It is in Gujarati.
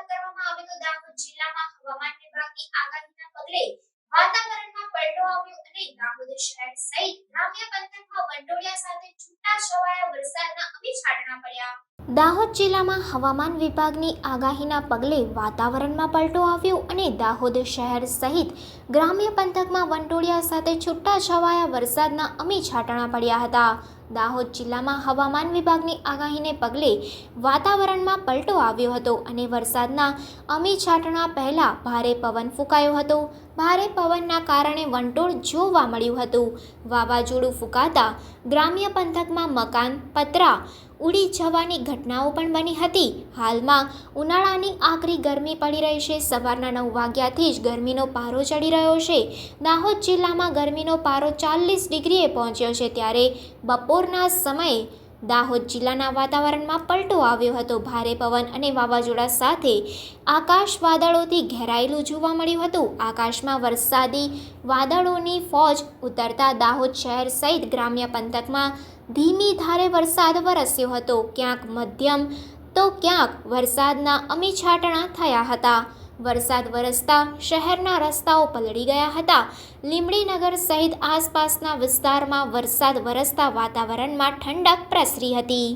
વાત કરવામાં આવે તો દાહોદ જિલ્લામાં હવામાન વિભાગની આગાહીના પગલે વાતાવરણમાં પલટો આવ્યો અને દાહોદ શહેર સહિત ગ્રામ્ય પંથકમાં વંટોળિયા સાથે દાહોદ જિલ્લામાં હવામાન વિભાગની આગાહીના પગલે વાતાવરણમાં પલટો આવ્યો અને દાહોદ શહેર સહિત ગ્રામ્ય પંથકમાં વંટોળિયા સાથે છૂટા છવાયા વરસાદના અમી છાંટણા પડ્યા હતા. દાહોદ જિલ્લામાં હવામાન વિભાગની આગાહીને પગલે વાતાવરણમાં પલટો આવ્યો હતો અને વરસાદના અમી છાંટણા પહેલાં ભારે પવન ફૂંકાયો હતો. ભારે પવનના કારણે વંટોળ જોવા મળ્યું હતું. વાવાઝોડું ફૂંકાતા ગ્રામ્ય પંથકમાં મકાન, પતરા ઉડી જવાની ઘટનાઓ પણ બની હતી. હાલમાં ઉનાળાની આકરી ગરમી પડી રહી છે. સવારના નવ વાગ્યાથી જ ગરમીનો પારો ચડી રહ્યો છે. દાહોદ જિલ્લામાં ગરમીનો પારો ચાલીસ ડિગ્રીએ પહોંચ્યો છે. ત્યારે બપોરના સમયે દાહોદ જિલ્લાના વાતાવરણમાં પલટો આવ્યો હતો. ભારે પવન અને વાવાઝોડા સાથે આકાશ વાદળોથી ઘેરાયેલું જોવા મળ્યું હતું. આકાશમાં વરસાદી વાદળોની ફોજ ઉતરતા દાહોદ શહેર સહિત ગ્રામ્ય પંથકમાં ધીમી ધારે વરસાદ વરસ્યો હતો. ક્યાંક મધ્યમ તો ક્યાંક વરસાદના અમી છાંટણા થયા હતા. વરસાદ વરસતા શહેરના રસ્તાઓ પલળી ગયા હતા. લીંબડીનગર સહિત આસપાસના વિસ્તારમાં વરસાદ વરસતા વાતાવરણમાં ઠંડક પ્રસરી હતી.